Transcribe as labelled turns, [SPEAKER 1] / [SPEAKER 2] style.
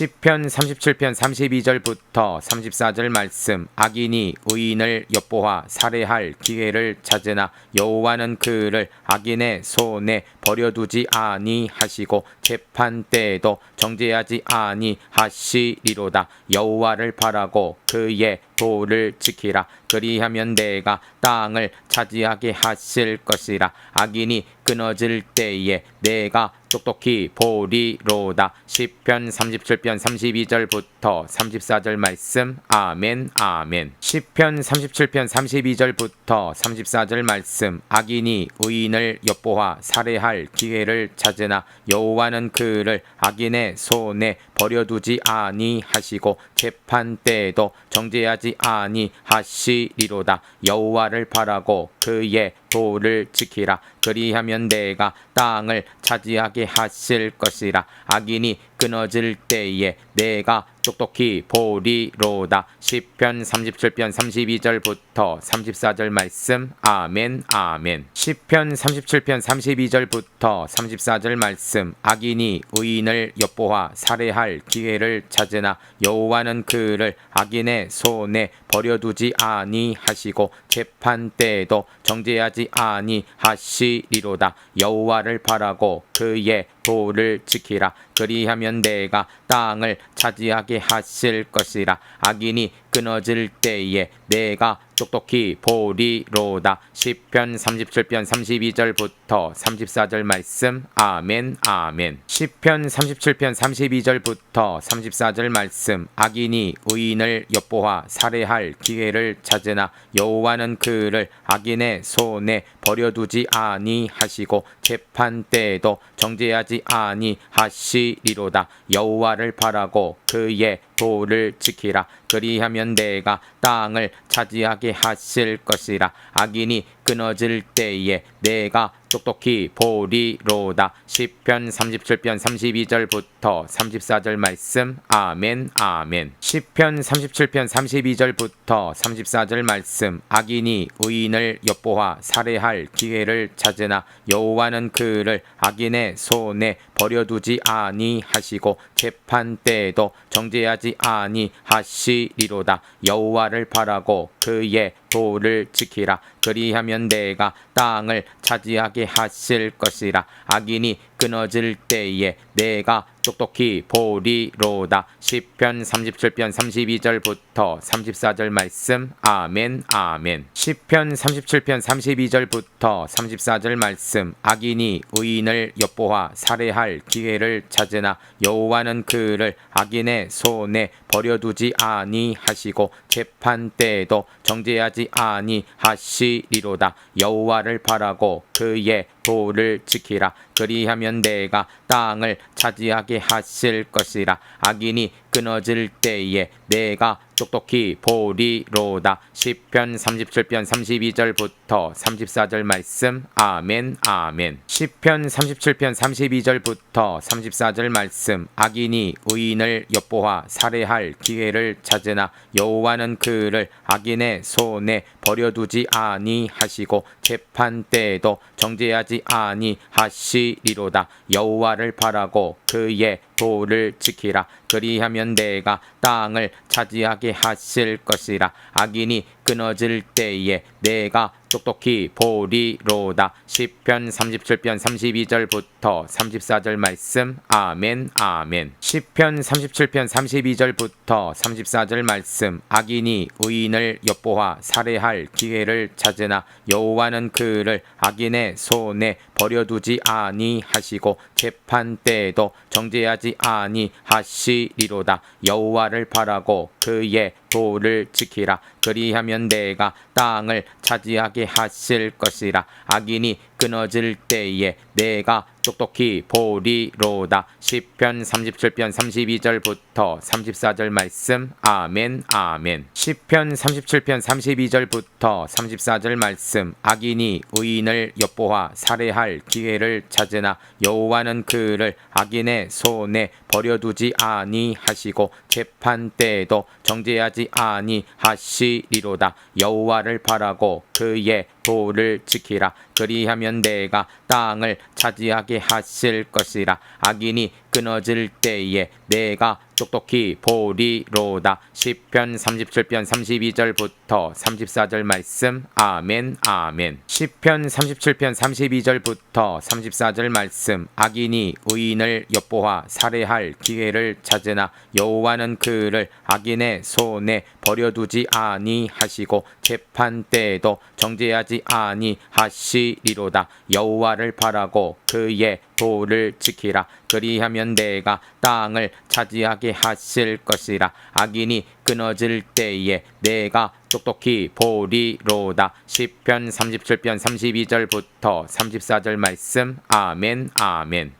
[SPEAKER 1] 시편 37편 32절부터 34절 말씀. 악인이 의인을 엿보아 살해할 기회를 찾으나 여호와는 그를 악인의 손에 버려두지 아니하시고 재판 때에도 정죄하지 아니하시리로다. 여호와를 바라고 그의 도를 지키라 그리하면 내가 땅을 차지하게 하실 것이라. 악인이 끊어질 때에 내가 똑똑히 보리로다. 시편 37편 32절부터 34절 말씀. 아멘 아멘. 시편 37편 32절부터 34절 말씀. 악인이 의인을 엿보아 살해할 기회를 찾으나 여호와는 그를 악인의 손에 버려두지 아니하시고 재판 때에도 정죄하지 아니하시 리로다. 여호와를 바라고 그의 도를 지키라. 그리하면 내가 땅을 차지하게 하실 것이라. 악인이 끊어질 때에 내가 똑똑히 보리로다. 시편 37편 32절부터 34절 말씀. 아멘 아멘. 시편 37편 32절부터 34절 말씀. 악인이 의인을 엿보아 살해할 기회를 찾으나 여호와는 그를 악인의 손에 버려두지 아니하시고 재판 때에도 정죄하지 아니하시리로다. 여호와를 바라고 그의 도를 지키라. 그리하면 내가 땅을 차지하게 하실 것이라. 악인이 끊어질 때에 내가 똑똑히 보리로다. 시편 37편 32절부터 34절 말씀. 아멘 아멘. 시편 37편 32절부터 34절 말씀. 악인이 의인을 엿보아 살해할 기회를 찾으나 여호와는 그를 악인의 손에 버려두지 아니하시고 재판 때에도 정죄하지 아니하시리로다. 여호와를 바라고 그의 도를 지키라 그리하면 내가 땅을 차지하게 하실 것이라. 악인이 끊어질 때에 내가 똑똑히 보리로다. 시편 37편 32절부터 34절 말씀. 아멘 아멘. 시편 37편 32절부터 34절 말씀. 악인이 의인을 엿보아 살해할 기회를 찾으나 여호와는 그를 악인의 손에 버려두지 아니하시고 재판 때에도 정죄하지 아니하시 리로다. 여호와를 바라고 그의 도를 지키라. 그리하면 내가 땅을 차지하게 하실 것이라. 악인이 끊어질 때에 내가 똑똑히 보리로다. 시편 37편 32절부터 34절 말씀. 아멘 아멘. 시편 37편 32절부터 34절 말씀. 악인이 의인을 엿보아 살해할 기회를 찾으나 여호와는 그를 악인의 손에 버려두지 아니하시고 재판 때에도 정죄하지 아니하시리로다. 여호와를 바라고 그의 도를 지키라. 그리하면 내가 땅을 차지하게 하실 것이라. 악인이 끊어질 때에 내가 똑똑히 보리로다. 시편 37편 32절부터 34절 말씀. 아멘 아멘. 시편 37편 32절부터 34절 말씀. 악인이 의인을 엿보아 살해할 기회를 찾으나 여호와는 그를 악인의 손에 버려두지 아니하시고 재판 때에도 정죄하지 아니하시리로다. 여호와를 바라고 그의 도를 지키라. 그리하면 내가 땅을 차지하게 하실 것이라. 악인이 끊어질 때에 내가 똑똑히 보리로다. 시편 37편 32절부터 34절 말씀. 아멘 아멘. 시편 37편 32절부터 34절 말씀. 악인이 의인을 엿보아 살해할 기회를 찾으나 여호와는 그를 악인의 손에 버려두지 아니하시고 재판 때에도 정죄하지 아니하시리로다. 여호와를 바라고 그의 도를 지키라. 그리하면 내가 땅을 차지하게 하실 것이라. 악인이 끊어질 때에 내가 똑똑히 보리로다. 시편 37편 32절부터 34절 말씀. 아멘 아멘. 시편 37편 32절부터 34절 말씀. 악인이 의인을 엿보아 살해할 기회를 찾으나 여호와는 그를 악인의 손에 버려두지 아니하시고 재판 때에도 정죄하지 아니하시리로다. 여호와를 바라고 그의 도를 지키라. 그리하면 내가 땅을 차지하게 하실 것이라. 악인이 끊어질 때에 내가 똑똑히 보리로다. 시편 37편 32절부터 34절 말씀. 아멘 아멘. 시편 37편 32절부터 34절 말씀. 악인이 의인을 엿보아 살해할 기회를 찾으나 여호와는 그를 악인의 손에 버려두지 아니하시고 재판 때에도 정죄하지 아니하시리로다. 여호와를 바라고 그의 도를 지키라 그리하면 내가 땅을 차지하게 하실 것이라. 악인이 끊어질 때에 내가 똑똑히 보리로다. 시편 37편 32절부터 34절 말씀. 아멘 아멘